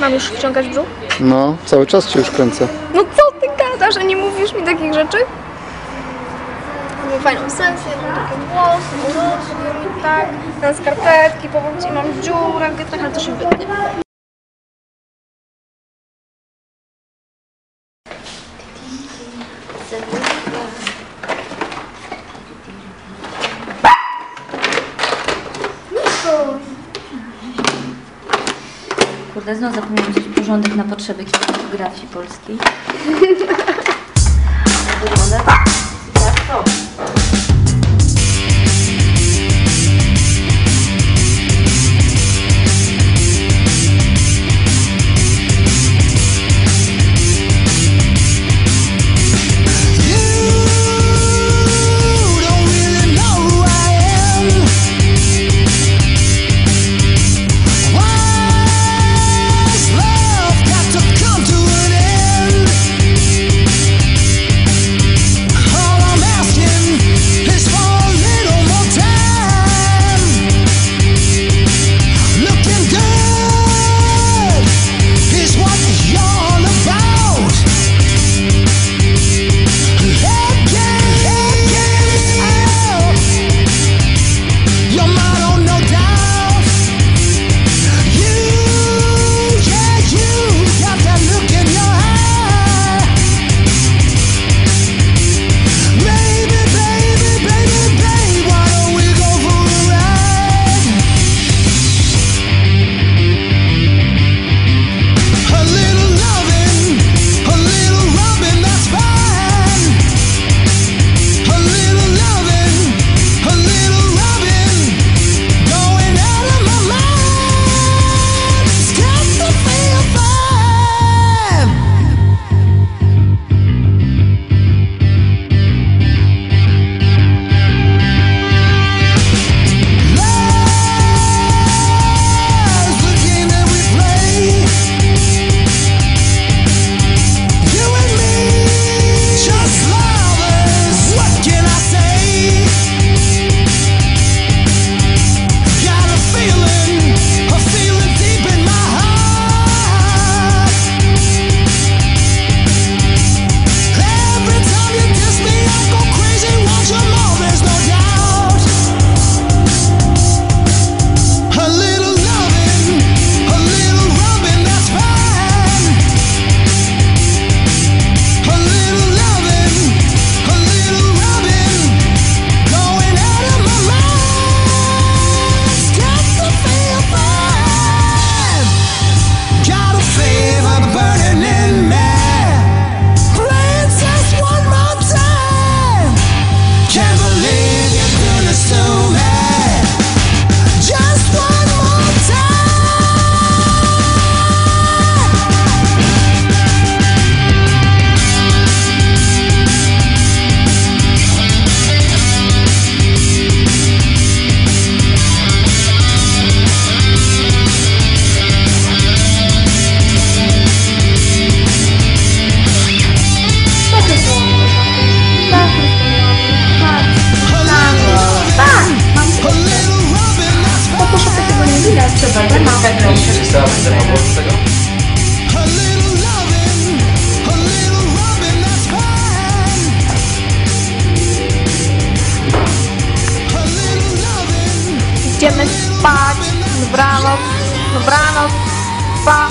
Mam już wciągać brzuch? No, cały czas cię już kręcę. No co ty gadasz, a nie mówisz mi takich rzeczy? Mam fajną sensję, mam takie włosy, włosy, tak, na skarpetki, powiem ci, mam dziurę w getach, ale to się wytnie. Cool. Kurde, znowu zapomniałam porządek na potrzeby kinematografii polskiej. Pamiętam, mapę proszę. Czy z tego? Idziemy spać. Dobranoc. Dobranoc. Pa.